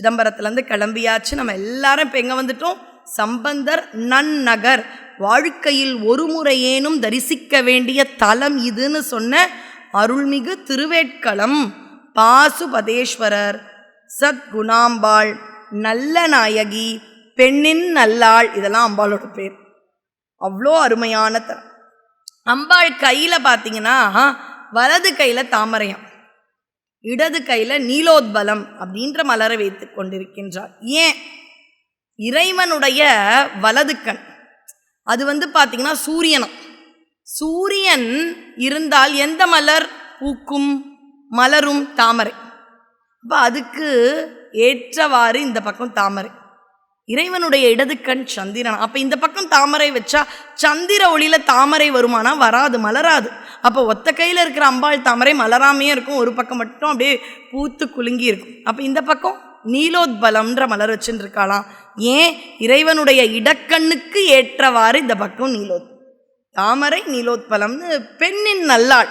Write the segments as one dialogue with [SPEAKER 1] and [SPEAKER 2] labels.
[SPEAKER 1] சிதம்பரத்துலேருந்து கிளம்பியாச்சு. நம்ம எல்லாரும் இப்போ எங்கே வந்துட்டோம்? சம்பந்தர் நன்னகர். வாழ்க்கையில் ஒரு முறையேனும் தரிசிக்க வேண்டிய தலம் இதுன்னு சொன்ன அருள்மிகு திருவேட்களம். பாசுபதேஸ்வரர் சத்குணாம்பாள் நல்ல நாயகி பெண்ணின் நல்லாள் இதெல்லாம் அம்பாளோட பேர். அவ்வளோ அருமையான தலம். அம்பாள் கையில் பார்த்தீங்கன்னா வலது கையில் தாமரையம். இடது கையில் நீலோத்பலம் அப்படின்ற மலரை வைத்து கொண்டிருக்கின்றார். ஏன்? இறைவனுடைய வலது கண். அது வந்து பார்த்தீங்கன்னா சூரியனம். சூரியன் இருந்தால் எந்த மலர்? பூக்கும் மலரும் தாமரை. அப்போ அதுக்கு ஏற்றவாறு இந்த பக்கம் தாமரை. இறைவனுடைய இடது கண் சந்திரன். அப்போ இந்த பக்கம் தாமரை வச்சா சந்திர ஒளியில் தாமரை வருமானா? வராது மலராது. அப்போ ஒத்த கையில் இருக்கிற அம்பாள் தாமரை மலராமையே இருக்கும். ஒரு பக்கம் மட்டும் அப்படியே பூத்து குலுங்கி இருக்கும். அப்போ இந்த பக்கம் நீலோத்பலம்ன்ற மலர் வச்சுருக்காளாம் ஏன்? இறைவனுடைய இடக்கண்ணுக்கு ஏற்றவாறு இந்த பக்கம் நீலோத் தாமரை நீலோத்பலம்னு பெண்ணின் நல்லாள்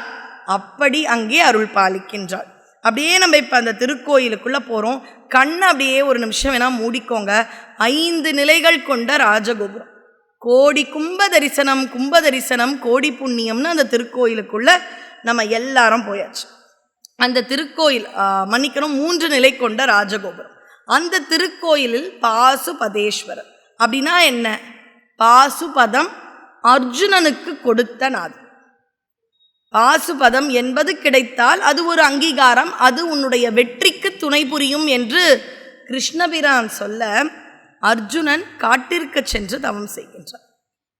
[SPEAKER 1] அப்படி அங்கே அருள் பாலிக்கின்றாள். அப்படியே நம்ம இப்போ அந்த திருக்கோயிலுக்குள்ளே போகிறோம் கண்ணை அப்படியே ஒரு நிமிஷம் வேணால் மூடிக்கோங்க. ஐந்து நிலைகள் கொண்ட ராஜகோபுரம். கோடி கும்ப தரிசனம் கும்ப தரிசனம் கோடி புண்ணியம்னு அந்த திருக்கோயிலுக்குள்ளே நம்ம எல்லாரும் போயாச்சு. அந்த திருக்கோயில் மன்னிக்கணும் மூன்று நிலை கொண்ட ராஜகோபுரம். அந்த திருக்கோயிலில் பாசுபதேஸ்வரர். அப்படின்னா என்ன? பாசுபதம் அர்ஜுனனுக்கு கொடுத்த நாதன் பாசுபதம் என்பது கிடைத்தால் அது ஒரு அங்கீகாரம் அது உன்னுடைய வெற்றிக்கு துணை புரியும் என்று கிருஷ்ணபிரான் சொல்ல அர்ஜுனன் காட்டிற்கு சென்று தவம் செய்கின்றான்.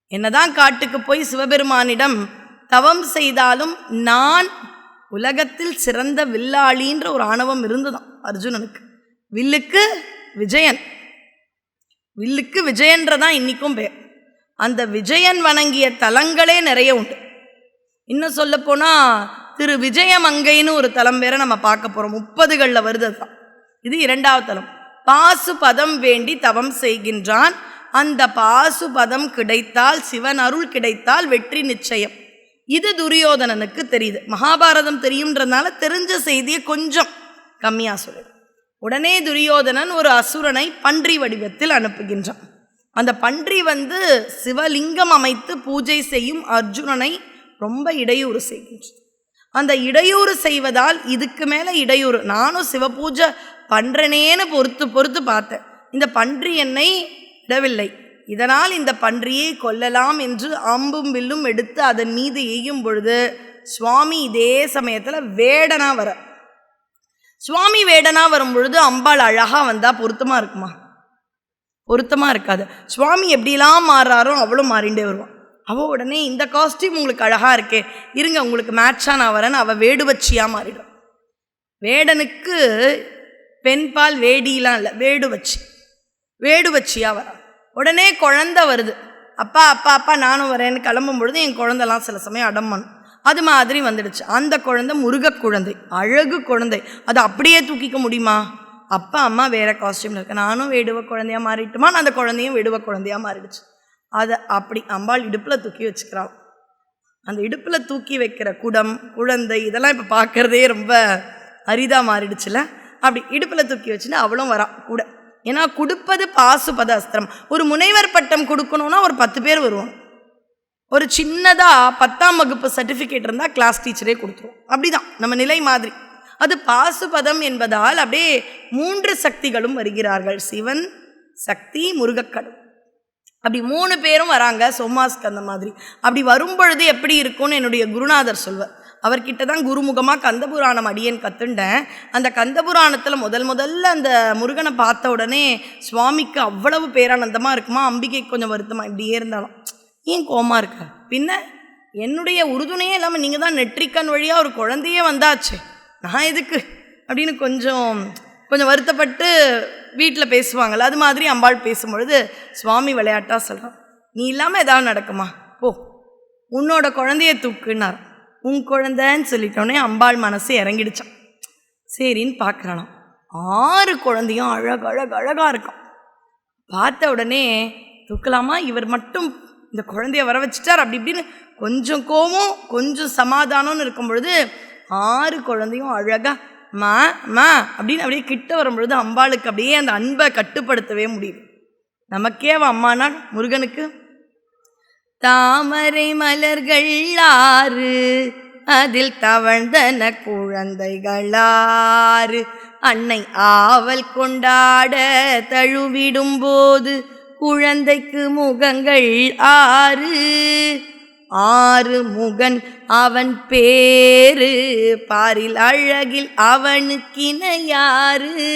[SPEAKER 1] என்னதான் காட்டுக்கு போய் சிவபெருமானிடம் தவம் செய்தாலும் நான் உலகத்தில் சிறந்த வில்லாளின்ற ஒரு ஆணவம் இருந்துதான் அர்ஜுனனுக்கு. வில்லுக்கு விஜயன். வில்லுக்கு விஜயன்றதான் இன்றைக்கும் பேர் அந்த விஜயன் வணங்கிய தலங்களே நிறைய உண்டு. இன்னும் சொல்லப்போனால் திரு விஜயமங்கைன்னு ஒரு தலம் வேற நம்ம பார்க்க போகிறோம் முப்பதுகளில் வருது அதுதான். இது இரண்டாவது தலம். பாசுபதம் வேண்டி தவம் செய்கின்றான். அந்த பாசுபதம் கிடைத்தால் சிவன் அருள் கிடைத்தால் வெற்றி நிச்சயம். இது துரியோதனனுக்கு தெரியுது. மகாபாரதம் தெரியுன்றதுனால தெரிஞ்ச செய்தியை கொஞ்சம் கம்மியாக சொல்லு. உடனே துரியோதனன் ஒரு அசுரனை பன்றி வடிவத்தில் அனுப்புகின்றான். அந்த பன்றி வந்து சிவலிங்கம் அமைத்து பூஜை செய்யும் அர்ஜுனனை ரொம்ப இடையூறு செய்கின்றது. அந்த இடையூறு செய்வதால் இதுக்கு மேலே இடையூறு. நானும் சிவபூஜை பன்றனேன்னு பொறுத்து பொறுத்து பார்த்தேன். இந்த பன்றி என்னை விடவில்லை. இதனால் இந்த பன்றியை கொல்லலாம் என்று அம்பும் வில்லும் எடுத்து அதன் மீது எய்யும் பொழுது சுவாமி இதே சமயத்தில் வேடனாக வர சுவாமி வேடனா வரும் பொழுது அம்பாள் அழகாக வந்தால் பொருத்தமாக இருக்குமா? பொருத்தமாக இருக்காது. சுவாமி எப்படிலாம் மாறுறாரோ அவளும் மாறிண்டே வருவான். அவள் உடனே இந்த காஸ்டியூம் உங்களுக்கு அழகாக இருக்கே இருங்க உங்களுக்கு மேட்சாக நான் வரேன்னு அவள் வேடுவச்சியாக மாறிடும் வேடனுக்கு பெண்பால் வேடிலாம் இல்லை வேடு வச்சு வேடு வச்சியாக வரா உடனே குழந்தை வருது. அப்பா அப்பா அப்பா நானும் வரேன்னு கிளம்பும் பொழுது என் குழந்தெல்லாம் சில சமயம் அடம் அது மாதிரி வந்துடுச்சு. அந்த குழந்தை முருக குழந்தை அழகு குழந்தை. அதை அப்படியே தூக்கிக்க முடியுமா? அப்பா அம்மா வேற காஸ்டியூமில் இருக்கு. நானும் வேடுவ குழந்தையா மாறிட்டுமா நான் அந்த குழந்தையும் வேடுவ குழந்தையாக மாறிடுச்சு. அதை அப்படி அம்பாள் இடுப்பில் தூக்கி வச்சுக்கிறாள். அந்த இடுப்பில் தூக்கி வைக்கிற குடம் குழந்தை இதெல்லாம் இப்போ பார்க்கறதே ரொம்ப அரிதாக மாறிடுச்சுல. அப்படி இடுப்பில் தூக்கி வச்சுன்னு அவளும் வரா கூட. ஏன்னா கொடுப்பது பாசுபத அஸ்திரம். ஒரு முனைவர் பட்டம் கொடுக்கணும்னா ஒரு பத்து பேர் வருவாங்க. ஒரு சின்னதாக பத்தாம் வகுப்பு சர்டிஃபிகேட் இருந்தால் கிளாஸ் டீச்சரே கொடுத்துரும். அப்படிதான். நம்ம நிலை மாதிரி. அது பாசுபதம் என்பதால் அப்படியே மூன்று சக்திகளும் வருகிறார்கள். சிவன் சக்தி முருகக்கடவுள். அப்படி மூணு பேரும் வராங்க. சோமாஸ்க்கு அந்த மாதிரி. அப்படி வரும்பொழுது எப்படி இருக்கும்னு என்னுடைய குருநாதர் சொல்வார். அவர்கிட்ட தான் குருமுகமாக கந்தபுராணம் அடியேன் கத்துண்டேன். அந்த கந்தபுராணத்தில் முதல் முதல்ல அந்த முருகனை பார்த்த உடனே சுவாமிக்கு அவ்வளவு பேரானந்தமாக இருக்குமா? அம்பிகைக்கு கொஞ்சம் வருத்தமா? இப்படியே இருந்தாலும். ஏன் கோமா இருக்க? பின்ன என்னுடைய உறுதுணையே இல்லாமல் நீங்கள் தான் நெற்றிக்கண் வழியாக ஒரு குழந்தையே வந்தாச்சு. நான் எதுக்கு? அப்படின்னு கொஞ்சம் கொஞ்சம் வருத்தப்பட்டு வீட்டில் பேசுவாங்கள்ல அது மாதிரி அம்பாள் பேசும்பொழுது சுவாமி விளையாட்டாக சொல்கிறான் நீ இல்லாமல் எதாவது நடக்குமா? போ. உன்னோட குழந்தைய தூக்குன்னார். உன் குழந்தைன்னு சொல்லிட்டோடனே அம்பாள் மனசு இறங்கிடுச்சான் சரின்னு பார்க்குறானாம் ஆறு குழந்தையும் அழகு அழகு அழகாக இருக்கும். பார்த்த உடனே தூக்கலாமா? இவர் மட்டும் இந்த குழந்தைய வர வச்சுட்டார் அப்படி இப்படின்னு கொஞ்சம் கோவம் கொஞ்சம் சமாதானம்னு இருக்கும் பொழுது ஆறு குழந்தையும் அழகாக மா மா அப்படின்னு அப்படியே கிட்ட வரும்பொழுது அம்பாளுக்கு அப்படியே அந்த அன்பை கட்டுப்படுத்தவே முடியுது. நமக்கே அவள் அம்மானா முருகனுக்கு தாமரை மலர்கள் ஆறு அதில் தவழ்ந்தன குழந்தைகளாறு. அன்னை ஆவல் கொண்டாட தழுவிடும்போது குழந்தைக்கு முகங்கள் ஆறு. ஆறு முகன் அவன் பேரு பாரில் அழகில் அவனுக்கிணையாரு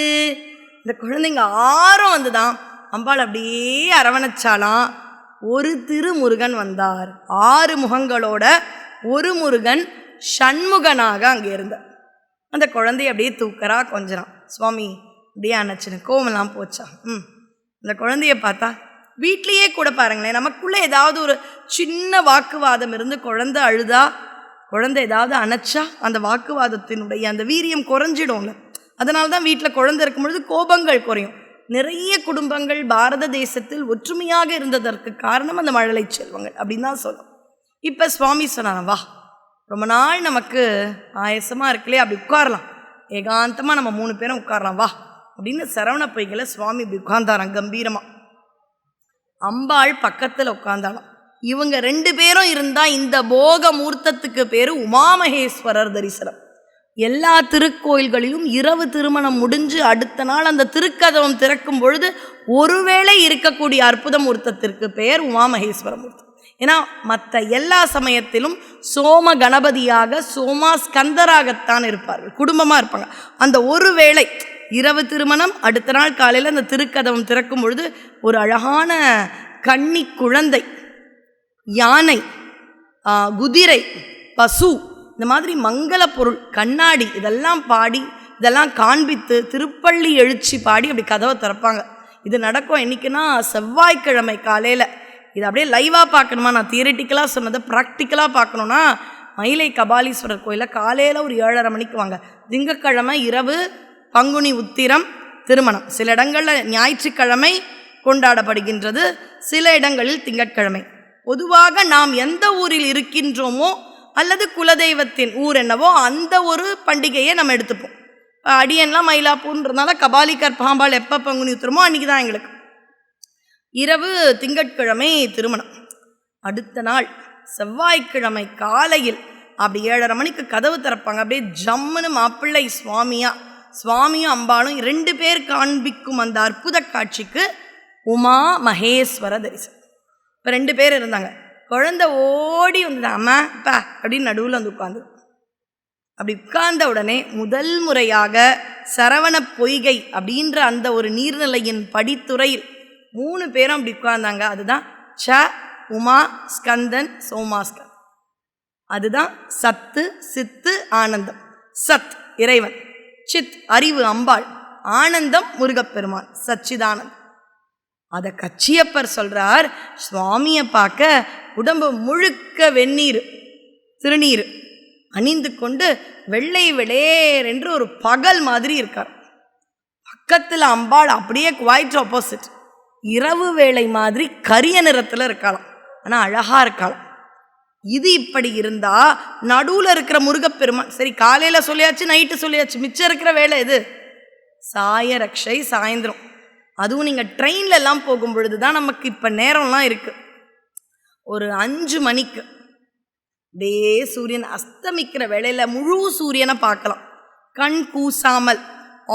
[SPEAKER 1] இந்த குழந்தைங்க ஆறும் வந்துதான் அம்பாள் அப்படியே அரவணைச்சாலாம் ஒரு திருமுருகன் வந்தார். ஆறு முகங்களோட ஒரு முருகன் ஷண்முகனாக அங்கே இருந்தார். அந்த குழந்தைய அப்படியே தூக்கறா கொஞ்சம் சுவாமி அப்படியே அணைச்சினு கோவமெல்லாம் போச்சா? ம். அந்த குழந்தைய பார்த்தா வீட்லேயே கூட பாருங்களேன் நமக்குள்ளே ஏதாவது ஒரு சின்ன வாக்குவாதம் இருந்து குழந்தை அழுதா குழந்தை ஏதாவது அணைச்சா அந்த வாக்குவாதத்தினுடைய அந்த வீரியம் குறைஞ்சிடும்ல. அதனால தான் வீட்டில் குழந்தை இருக்கும் பொழுது கோபங்கள் குறையும். நிறைய குடும்பங்கள் பாரத தேசத்தில் ஒற்றுமையாக இருந்ததற்கு காரணம் அந்த மழலை செல்வங்கள் அப்படின்னு தான் சொல்லணும். இப்போ சுவாமி சொன்னாங்க வா ரொம்ப நாள் நமக்கு ஆயசமாக இருக்கலையே அப்படி உட்காரலாம். ஏகாந்தமாக நம்ம மூணு பேரும் உட்காரலாம். வா அப்படின்னு சரவண பொய்களை சுவாமி இப்படி உட்கார்ந்தாராம் கம்பீரமாக அம்பாள் பக்கத்தில் உட்காந்தாலாம் இவங்க ரெண்டு பேரும் இருந்தால் இந்த போக மூர்த்தத்துக்கு பேர் உமாமகேஸ்வரர் தரிசனம். எல்லா திருக்கோயில்களிலும் இரவு திருமணம் முடிஞ்சு அடுத்த நாள் அந்த திருக்கதவம் திறக்கும் பொழுது ஒருவேளை இருக்கக்கூடிய அற்புத மூர்த்தத்திற்கு பெயர் உமாமகேஸ்வர மூர்த்தம். ஏன்னா மற்ற எல்லா சமயத்திலும் சோம கணபதியாக சோமா ஸ்கந்தராகத்தான் இருப்பார்கள். குடும்பமாக இருப்பாங்க. அந்த ஒரு வேளை இரவு திருமணம் அடுத்த நாள் காலையில் அந்த திருக்கதவம் திறக்கும் பொழுது ஒரு அழகான கன்னி குழந்தை யானை குதிரை பசு இந்த மாதிரி மங்கள பொருள் கண்ணாடி இதெல்லாம் பாடி இதெல்லாம் காண்பித்து திருப்பள்ளி எழுச்சி பாடி அப்படி கதவை திறப்பாங்க. இது நடக்கும் என்னைக்குன்னா செவ்வாய்க்கிழமை காலையில். இது அப்படியே லைவாக பார்க்கணுமா? நான் தியரிட்டிக்கலாக சொன்னதை ப்ராக்டிக்கலாக பார்க்கணுன்னா மயிலை கபாலீஸ்வரர் கோயிலில் காலையில் ஒரு ஏழரை மணிக்கு வாங்க. திங்கட்கிழமை இரவு பங்குனி உத்திரம் திருமணம். சில இடங்களில் ஞாயிற்றுக்கிழமை கொண்டாடப்படுகின்றது சில இடங்களில் திங்கட்கிழமை. பொதுவாக நாம் எந்த ஊரில் இருக்கின்றோமோ அல்லது குலதெய்வத்தின் ஊர் என்னவோ அந்த ஒரு பண்டிகையை நம்ம எடுத்துப்போம். அடியெல்லாம் அடியன்லாம் மயிலாப்பூர்ன்றதுனால கபாலிக்கர் பாம்பாள் எப்போ பங்குனி உத்திரமோ அன்றைக்கி தான் எங்களுக்கு. இரவு திங்கட்கிழமை திருமணம். அடுத்த நாள் செவ்வாய்க்கிழமை காலையில் அப்படி ஏழரை மணிக்கு கதவு திறப்பாங்க. அப்படியே ஜம்முன்னு மாப்பிள்ளை சுவாமியா சுவாமியும் அம்பாளும் ரெண்டு பேர் காண்பிக்கும் அந்த அற்புத காட்சிக்கு உமா மகேஸ்வர தரிசனம். இப்போ ரெண்டு பேர் இருந்தாங்க. குழந்தை ஓடி வந்தது அம்மா அப்பா அப்படின்னு நடுவில் வந்து உட்காந்து அப்படி உட்கார்ந்த உடனே முதல் முறையாக சரவண பொய்கை அப்படின்ற அந்த ஒரு நீர்நிலையின் படித்துறையில் மூணு பேரும் அப்படி உட்கார்ந்தாங்க. அதுதான் ச உமா ஸ்கந்தன் சோமாஸ்கர். அதுதான் சத்து சித்து ஆனந்தம். சத் இறைவன். சித் அறிவு அம்பாள். ஆனந்தம் முருகப்பெருமான். சச்சிதானந்த். அதை கச்சியப்பர் சொல்கிறார் சுவாமியை பார்க்க உடம்பு முழுக்க வெந்நீர் திருநீர் அணிந்து கொண்டு வெள்ளை வெளேர் என்று ஒரு பகல் மாதிரி இருக்கார். பக்கத்தில் அம்பாள் அப்படியே குவாய்ட் ஆப்போசிட் இரவு வேலை மாதிரி கரிய நிறத்தில் இருக்கலாம். ஆனால் அழகாக இருக்கலாம். இது இப்படி இருந்தால் நடுவில் இருக்கிற முருகப்பெருமான் சரி காலையில் சொல்லியாச்சு நைட்டு சொல்லியாச்சு மிச்சம் இருக்கிற வேலை இது சாய ரக்ஷை சாயந்தரம். அதுவும் நீங்கள் ட்ரெயின்லலாம் போகும் பொழுது தான் நமக்கு இப்போ நேரம்லாம் இருக்குது ஒரு அஞ்சு மணிக்கு. அப்படியே சூரியன் அஸ்தமிக்கிற வேலையில் முழு சூரியனை பார்க்கலாம். கண் கூசாமல்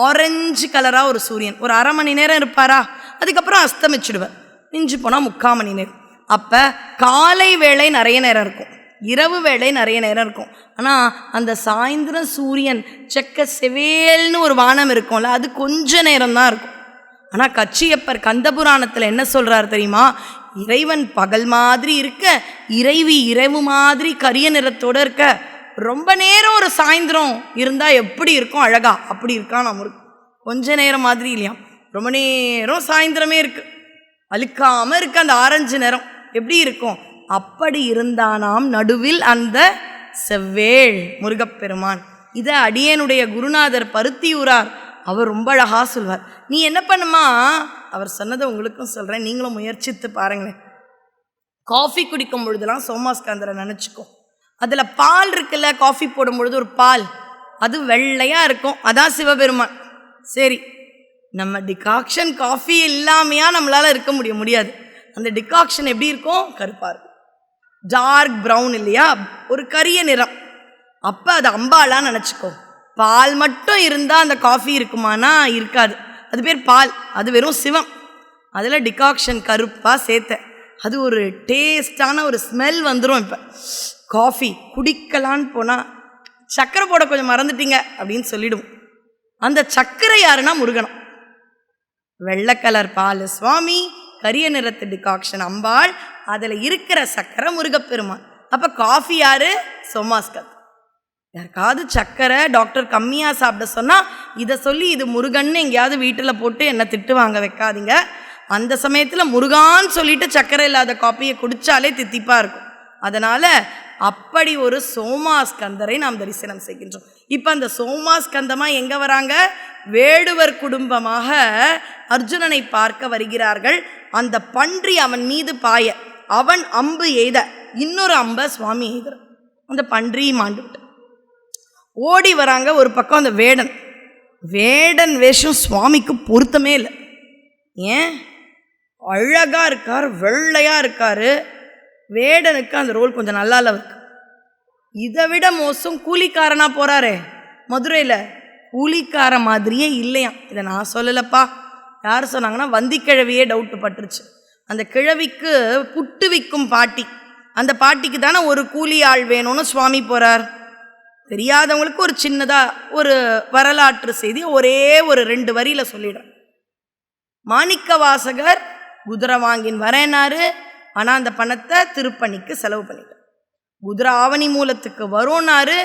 [SPEAKER 1] ஆரஞ்சு கலராக ஒரு சூரியன். ஒரு அரை மணி நேரம் இருப்பாரா? அதுக்கப்புறம் அஸ்தமிச்சிடுவேன் மிஞ்சு போனால் முக்கால் மணி நேரம். அப்போ காலை வேலை நிறைய நேரம் இருக்கும். இரவு வேளை நிறைய நேரம் இருக்கும். ஆனால் அந்த சாயந்தரம் சூரியன் செக்க செவேல்னு ஒரு வானம் இருக்கும்ல அது கொஞ்ச நேரம் தான் இருக்கும். ஆனால் கச்சியப்பர் கந்தபுராணத்தில் என்ன சொல்கிறார் தெரியுமா? இறைவன் பகல் மாதிரி இருக்க இறைவி இரவு மாதிரி கரிய நிறத்தோட இருக்க. ரொம்ப நேரம் ஒரு சாயந்தரம் இருந்தால் எப்படி இருக்கும் அழகா? அப்படி இருக்கா நம்ம கொஞ்ச நேரம் மாதிரி இல்லையா? ரொம்ப நேரம் சாயந்தரமே இருக்கு. அழுக்காம இருக்க அந்த ஆரஞ்சு நிறம் எப்படி இருக்கும்? அப்படி இருந்தானாம் நடுவில் அந்த செவ்வேள் முருகப்பெருமான். இதை அடியனுடைய குருநாதர் பருத்தியூரார் அவர் ரொம்ப அழகாக சொல்வார். நீ என்ன பண்ணுமா? அவர் சொன்னதை உங்களுக்கும் சொல்கிறேன் நீங்களும் முயற்சித்து பாருங்களேன். காஃபி குடிக்கும் பொழுதுலாம் சோமாஸ்காந்தரை நினச்சிக்கோ. அதில் பால் இருக்குல்ல காஃபி போடும் பொழுது ஒரு பால். அது வெள்ளையாக இருக்கும். அதான் சிவபெருமான். சரி நம்ம டிகாக்ஷன் காஃபி இல்லாமையா நம்மளால் இருக்க முடிய முடியாது. அந்த டிகாக்ஷன் எப்படி இருக்கும்? கருப்பாக இருக்கும். டார்க் ப்ரௌன் இல்லையா? ஒரு கரிய நிறம். அப்போ அது அம்பாலாம் நினச்சிக்கோ. பால் மட்டும் இருந்தால் அந்த காஃபி இருக்குமானா? இருக்காது. அது பேர் பால். அது வெறும் சிவம். அதில் டிகாக்ஷன் கருப்பாக சேர்த்தேன் அது ஒரு டேஸ்டான ஒரு ஸ்மெல் வந்துடும் இப்போ. காஃபி குடிக்கலான்னு போனால் சக்கரை போட கொஞ்சம் மறந்துட்டீங்க அப்படின்னு சொல்லிவிடும் அந்த சர்க்கரை யாருன்னா முருகனம் வெள்ளை கலர் பால் சுவாமி. கரிய நிறத்து டிகாக்ஷன் அம்பாள். அதில் இருக்கிற சக்கரை முருகப்பெருமான். அப்போ காஃபி யாரு? சோமாஸ்கத். யாருக்காவது சக்கரை டாக்டர் கம்மியாக சாப்பிட சொன்னால் இதை சொல்லி இது முருகன்னு எங்கேயாவது வீட்டில் போட்டு என்னை திட்டு வாங்க வைக்காதீங்க. அந்த சமயத்தில் முருகான்னு சொல்லிட்டு சர்க்கரை இல்லாத காப்பியை குடித்தாலே தித்திப்பாக இருக்கும். அதனால் அப்படி ஒரு சோமாஸ்கந்தரை நாம் தரிசனம் செய்கின்றோம். இப்போ அந்த சோமாஸ்கந்தமாக எங்கே வராங்க? வேடுவர் குடும்பமாக அர்ஜுனனை பார்க்க வருகிறார்கள். அந்த பன்றி அவன் மீது பாய அவன் அம்பு எய்த இன்னொரு அம்பை சுவாமி எய்கிறான் அந்த பன்றி மாண்டுட்டு ஓடி வராங்க ஒரு பக்கம் அந்த வேடன். வேடன் வேஷம் சுவாமிக்கு பொருத்தமே இல்லை. ஏன்? அழகாக இருக்கார் வெள்ளையாக இருக்கார். வேடனுக்கு அந்த ரோல் கொஞ்சம் நல்லா இருக்கு இதை விட மோசம் கூலிக்காரனா போகிறாரே மதுரையில் கூலிக்கார மாதிரியே இல்லையாம். இதை நான் சொல்லலப்பா. யார் சொன்னாங்கன்னா வந்திக்கிழவியே டவுட்டு பட்டுருச்சு. அந்த கிழவிக்கு புட்டு விற்கும் பாட்டி. அந்த பாட்டிக்கு தானே ஒரு கூலி ஆள் வேணும்னு சுவாமி போகிறார் தெரியாதவங்களுக்கு ஒரு சின்னதாக ஒரு வரலாற்று செய்தி ஒரே ஒரு ரெண்டு வரியில் சொல்லிடுறேன். மாணிக்க வாசகர் குதிரை வாங்கின்னு வரேனாரு. ஆனால் அந்த பணத்தை திருப்பணிக்கு செலவு பண்ணிட்டார். குதிரை ஆவணி மூலத்துக்கு வரோனாரு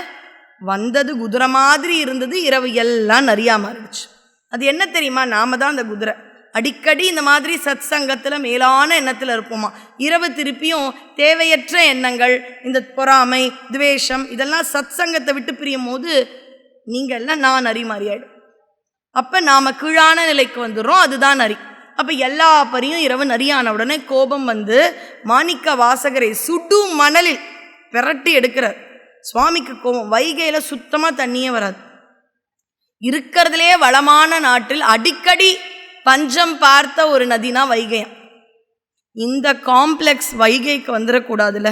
[SPEAKER 1] வந்தது குதிரை மாதிரி இருந்தது. இரவு எல்லாம் நிறையா மாறிடுச்சு. அது என்ன தெரியுமா? நாம தான் அந்த குதிரை. அடிக்கடி இந்த மாதிரி சத் சங்கத்தில் மேலான எண்ணத்தில் இருப்போமா? இரவு திருப்பியும் தேவையற்ற எண்ணங்கள் இந்த பொறாமை துவேஷம் இதெல்லாம் சத் சங்கத்தை விட்டு பிரியும் போது நீங்கள் எல்லாம் நான் நரி மாதிரி அப்போ நாம் கீழான நிலைக்கு வந்துடுறோம் அதுதான் நரி அப்போ எல்லா பரியும் இரவு நரியான உடனே கோபம் வந்து மாணிக்க வாசகரை சுடு மணலில் விரட்டி எடுக்கிறார். சுவாமிக்கு கோபம் வைகையில் சுத்தமாக தண்ணியே வராது. இருக்கிறதுலே வளமான நாட்டில் அடிக்கடி பஞ்சம் பார்த்த ஒரு நதினா வைகையம் இந்த காம்ப்ளெக்ஸ் வைகைக்கு வந்துடக்கூடாதுல்ல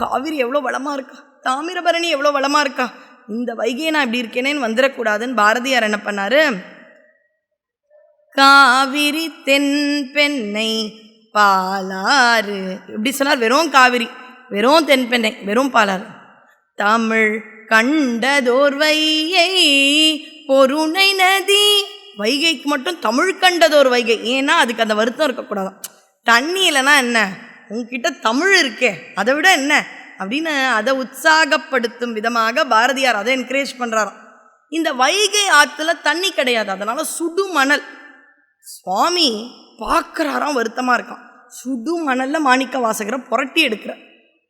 [SPEAKER 1] காவிரி எவ்வளோ வளமாக இருக்கா? தாமிரபரணி எவ்வளோ வளமாக இருக்கா? இந்த வைகையை நான் இப்படி இருக்கேனேன்னு வந்துடக்கூடாதுன்னு பாரதியார் என்ன பண்ணாரு? காவிரி தென் பெண்ணை பாலாறு. இப்படி சொன்னார் வெறும் காவிரி வெறும் தென்பெண்ணை வெறும் பாலாறு. தமிழ் கண்டதோர் வையை பொருணை நதி வைகைக்கு மட்டும் தமிழ் கண்டதோர் வைகை. ஏன்னா அதுக்கு அந்த வருத்தம் இருக்கக்கூடாது தண்ணி இல்லைன்னா என்ன? உங்ககிட்ட தமிழ் இருக்கே. அதை விட என்ன? அப்படின்னு அதை உற்சாகப்படுத்தும் விதமாக பாரதியார் அதை என்கரேஜ் பண்ணுறாராம் இந்த வைகை ஆற்றுல தண்ணி கிடையாது. அதனால் சுடு மணல் சுவாமி பார்க்குறாராம் வருத்தமாக இருக்கான் சுடு மணலில் மாணிக்க வாசகரை புரட்டி எடுக்கிற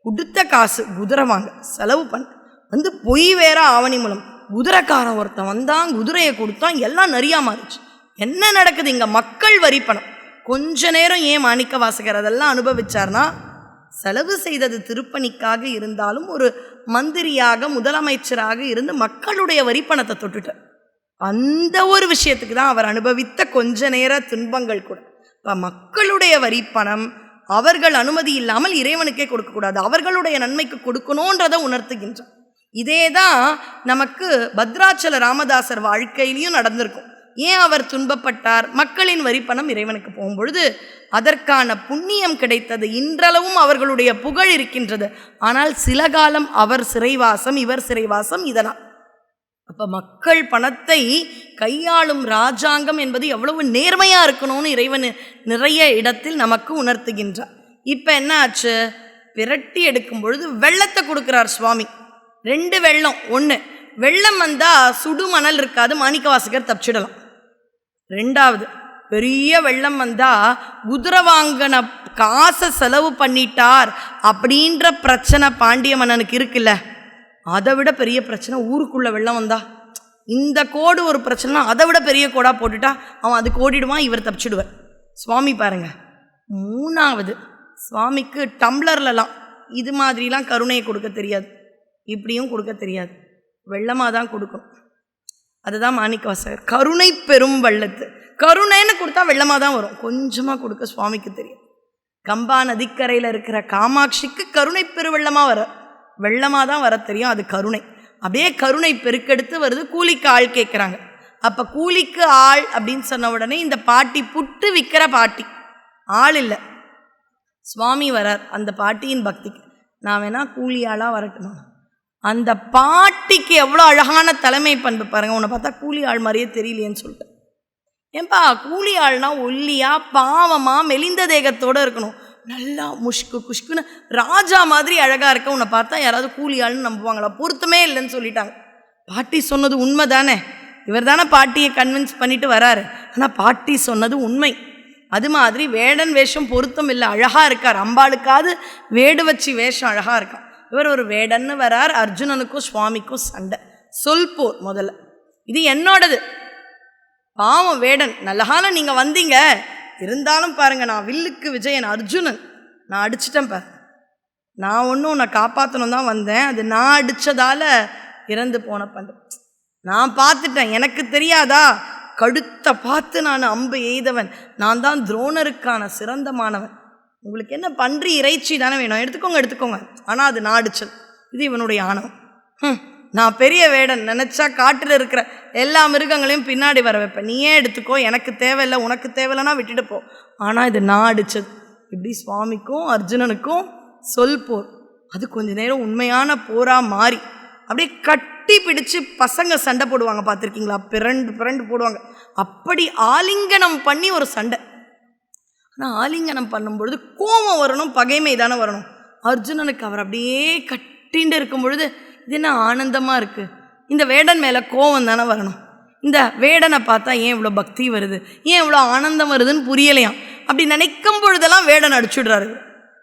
[SPEAKER 1] கொடுத்த காசு குதிரை வாங்க செலவு பண்ண. வந்து பொய் வேற ஆவணி மூலம். குதிரைக்காரன் ஒருத்தன் வந்தான் குதிரையை கொடுத்தான் எல்லாம் நிறையா மாறிச்சு. என்ன நடக்குது? இங்கே மக்கள் வரிப்பணம் கொஞ்ச நேரம் ஏன் மாணிக்க வாசகர் அதெல்லாம் அனுபவிச்சார்னா செலவு செய்தது திருப்பணிக்காக இருந்தாலும் ஒரு மந்திரியாக முதலமைச்சராக இருந்து மக்களுடைய வரிப்பணத்தை தொட்டுட்டார். அந்த ஒரு விஷயத்துக்கு தான் அவர் அனுபவித்த கொஞ்ச நேர துன்பங்கள் கூட. இப்போ மக்களுடைய வரிப்பணம் அவர்கள் அனுமதி இல்லாமல் இறைவனுக்கே கொடுக்கக்கூடாது. அவர்களுடைய நன்மைக்கு கொடுக்கணுன்றதை உணர்த்துகின்றார். இதே தான் நமக்கு பத்ராச்சல ராமதாசர் வாழ்க்கையிலையும் நடந்திருக்கும். ஏன் அவர் துன்பப்பட்டார்? மக்களின் வரிப்பணம் இறைவனுக்கு போகும்பொழுது அதற்கான புண்ணியம் கிடைத்தது. இன்றளவும் அவர்களுடைய புகழ் இருக்கின்றது. ஆனால் சில காலம் அவர் சிறைவாசம் இவர் சிறைவாசம் இதனால். அப்போ மக்கள் பணத்தை கையாளும் ராஜாங்கம் என்பது எவ்வளவு நேர்மையாக இருக்கணும்னு இறைவன் நிறைய இடத்தில் நமக்கு உணர்த்துகின்றார். இப்போ என்ன ஆச்சு? விரட்டி எடுக்கும் பொழுது வெள்ளத்தை கொடுக்குறார் சுவாமி. ரெண்டு வெள்ளம் ஒன்று வெள்ளம் வந்தால் சுடுமணல் இருக்காது மாணிக்க வாசகர் தப்பிச்சிடலாம். ரெண்டாவது பெரிய வெள்ளம் வந்தால் குதிரை வாங்கின காசை செலவு பண்ணிட்டார் அப்படின்ற பிரச்சனை பாண்டிய மன்னனுக்கு இருக்குல்ல. அதை விட பெரிய பிரச்சனை ஊருக்குள்ளே வெள்ளம் வந்தா. இந்த கோடு ஒரு பிரச்சனைனா அதை விட பெரிய கோடாக போட்டுட்டா அவன் அதுக்கு ஓடிடுவான் இவர் தப்பிச்சிடுவார். சுவாமி பாருங்க. மூணாவது சுவாமிக்கு டம்ளர்லலாம் இது மாதிரிலாம் கருணையை கொடுக்க தெரியாது. இப்படியும் கொடுக்க தெரியாது. வெள்ளமாக தான் கொடுக்கும். அதுதான் மாணிக்க வாசகர் கருணை பெரும் வள்ளத்து. கருணைன்னு கொடுத்தா வெள்ளமாக தான் வரும். கொஞ்சமாக கொடுக்க சுவாமிக்கு தெரியும். கம்பா நதிக்கரையில் இருக்கிற காமாட்சிக்கு கருணை பெருவெள்ளமாக வர வெள்ளமாக தான் வர தெரியும். அது கருணை. அப்படியே கருணை பெருக்கெடுத்து வருது. கூலிக்கு ஆள் கேட்குறாங்க அப்போ கூலிக்கு ஆள் அப்படின்னு சொன்ன உடனே இந்த பாட்டி புட்டு விற்கிற பாட்டி. ஆள் இல்லை. சுவாமி வரார். அந்த பாட்டியின் பக்திக்கு. நான் வேணால் கூலி ஆளாக வரட்டுமா? அந்த பாட்டிக்கு எவ்வளோ அழகான தலைமை பண்பு பாருங்கள் உன்னை பார்த்தா கூலி ஆள் மாதிரியே தெரியலையேன்னு சொல்லிட்டு ஏன்பா கூலி ஆள்னா ஒல்லியாக பாவமாக மெலிந்த தேகத்தோட இருக்கணும். நல்லா முஷ்கு குஷ்குன்னு ராஜா மாதிரி அழகாக இருக்க உன்னை பார்த்தா யாராவது கூலி ஆள்னு நம்புவாங்களா? பொருத்தமே இல்லைன்னு சொல்லிட்டாங்க. பாட்டி சொன்னது உண்மை தானே இவர் தானே பாட்டியை கன்வின்ஸ் பண்ணிட்டு வராரு. ஆனால் பாட்டி சொன்னது உண்மை. அது மாதிரி வேடன் வேஷம் பொருத்தம் இல்லை அழகாக இருக்கார். அம்பாளுக்காவது வேடு வச்சு வேஷம் அழகாக இருக்கான். இவர் ஒரு வேடன்னு வரார் அர்ஜுனனுக்கும் சுவாமிக்கும் சண்டை. சொல் போர் முதல்ல. இது என்னோடது. பாவம் வேடன் நல்ல நீங்கள் வந்தீங்க. இருந்தாலும் பாருங்க நான் வில்லுக்கு விஜயன் அர்ஜுனன். நான் அடிச்சிட்டேன் பாரு. நான் ஒன்றும் உன்னை காப்பாற்றணும் தான் வந்தேன். அது நான் அடித்ததால் இறந்து போன பண்டு நான் பார்த்துட்டேன் எனக்கு தெரியாதா? கடுத்த பார்த்து நான் அம்பு எய்தவன். நான் தான் துரோணருக்கான சிறந்த மாணவன். உங்களுக்கு என்ன பன்றி இறைச்சி தானே வேணும்? எடுத்துக்கோங்க எடுத்துக்கோங்க. ஆனால் அது நாடுச்சல். இது இவனுடைய ஆணவம். நான் பெரிய வேடன். நினச்சா காட்டில் இருக்கிற எல்லா மிருகங்களையும் பின்னாடி வர வைப்பேன். நீயே எடுத்துக்கோ. எனக்கு தேவையில்லை உனக்கு தேவையில்லைன்னா விட்டுட்டு போ. ஆனால் இது நாடுச்சல். இப்படி சுவாமிக்கும் அர்ஜுனனுக்கும் சொல் போர். அது கொஞ்ச நேரம் உண்மையான போராக மாறி. அப்படியே கட்டி பிடிச்சு பசங்க சண்டை போடுவாங்க பார்த்துருக்கீங்களா? பிறண்டு பிறண்டு போடுவாங்க. அப்படி ஆலிங்கனம் பண்ணி ஒரு சண்டை. ஆனால் ஆலிங்கனம் பண்ணும்பொழுது கோபம் வரணும் பகைமை தானே வரணும். அர்ஜுனனுக்கு அவர் அப்படியே கட்டிண்டு இருக்கும் பொழுது இது என்ன ஆனந்தமாக இருக்குது இந்த வேடன் மேலே கோபம் தானே வரணும். இந்த வேடனை பார்த்தா ஏன் இவ்வளோ பக்தி வருது? ஏன் இவ்வளோ ஆனந்தம் வருதுன்னு புரியலையாம். அப்படி நினைக்கும் பொழுதெல்லாம் வேடன் அடிச்சுடுறாரு.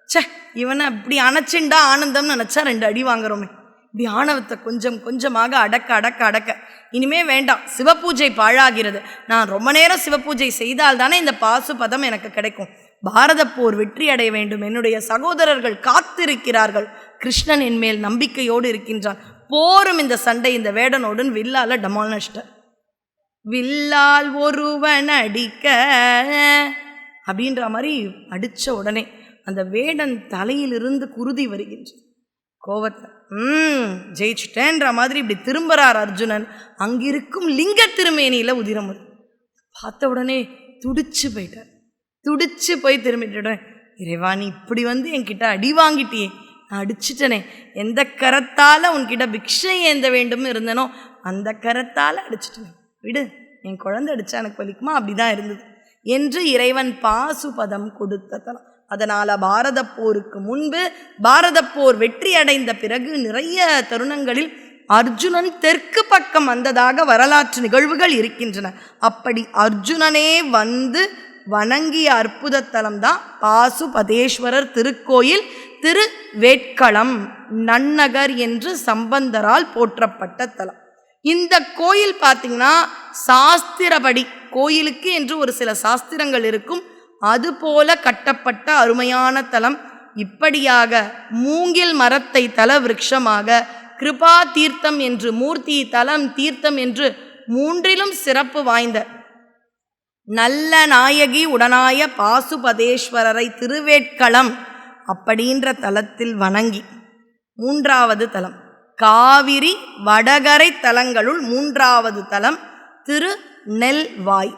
[SPEAKER 1] ச்சே இவனை அப்படி அணைச்சுண்டா ஆனந்தம்னு நினச்சா ரெண்டு அடி வாங்குறோமே. தியானத்தை கொஞ்சம் கொஞ்சமாக அடக்க அடக்க அடக்க. இனிமே வேண்டாம். சிவபூஜை பாழாகிறது. நான் ரொம்ப நேரம் சிவபூஜை செய்தால் தானே இந்த பாசுபதம் எனக்கு கிடைக்கும். பாரத போர் வெற்றி அடைய வேண்டும். என்னுடைய சகோதரர்கள் காத்திருக்கிறார்கள். கிருஷ்ணன் என் மேல் நம்பிக்கையோடு இருக்கின்றான். போரும் இந்த சண்டை இந்த வேடனோடன் வில்லால டமால்னஷ்ட வில்லால் ஒருவன் அடிக்க அப்படின்ற மாதிரி அடித்த உடனே அந்த வேடன் தலையிலிருந்து குருதி வருகின்றது. கோவத்தை. ம் ஜெயிச்சுட்டேன்ற மாதிரி இப்படி திரும்புறார் அர்ஜுனன். அங்கிருக்கும் லிங்க திருமேனியில் உதிரம் பார்த்த உடனே துடிச்சு போயிட்டார். துடிச்சு போய் திரும்பிட்டுடன் இறைவா நீ இப்படி வந்து என்கிட்ட அடி வாங்கிட்டியே. நான் அடிச்சிட்டனே. எந்த கரத்தால் உன்கிட்ட பிக்ஷை ஏந்த வேண்டும் இருந்தனோ அந்த கரத்தால் அடிச்சிட்டனே. விடு என் குழந்தை அடித்தா எனக்கு வலிக்குமா? அப்படிதான் இருந்தது. என்று இறைவன் பாசுபதம் கொடுத்த தலம். அதனால் பாரத போருக்கு முன்பு பாரத போர் வெற்றி அடைந்த பிறகு நிறைய தருணங்களில் அர்ஜுனன் தெற்கு பக்கம் வந்ததாக வரலாற்று நிகழ்வுகள் இருக்கின்றன. அப்படி அர்ஜுனனே வந்து வணங்கிய அற்புத தலம் தான் பாசுபதேஸ்வரர் திருக்கோயில் திரு வேட்களம் நன்னகர் என்று சம்பந்தரால் போற்றப்பட்ட தலம். இந்த கோயில் பார்த்தீங்கன்னா சாஸ்திரப்படி கோயிலுக்கு என்று ஒரு சில சாஸ்திரங்கள் இருக்கும். அதுபோல கட்டப்பட்ட அருமையான தலம். இப்படியாக மூங்கில் மரத்தை தல விரக்ஷமாக கிருபா தீர்த்தம் என்று மூர்த்தி தலம் தீர்த்தம் என்று மூன்றிலும் சிறப்பு வாய்ந்த நல்ல நாயகி உடனாய பாசுபதேஸ்வரரை திருவேட்களம் அப்படின்ற தலத்தில் வணங்கி. மூன்றாவது தலம். காவிரி வடகரை தலங்களுள் மூன்றாவது தலம் திரு நெல்வாய்.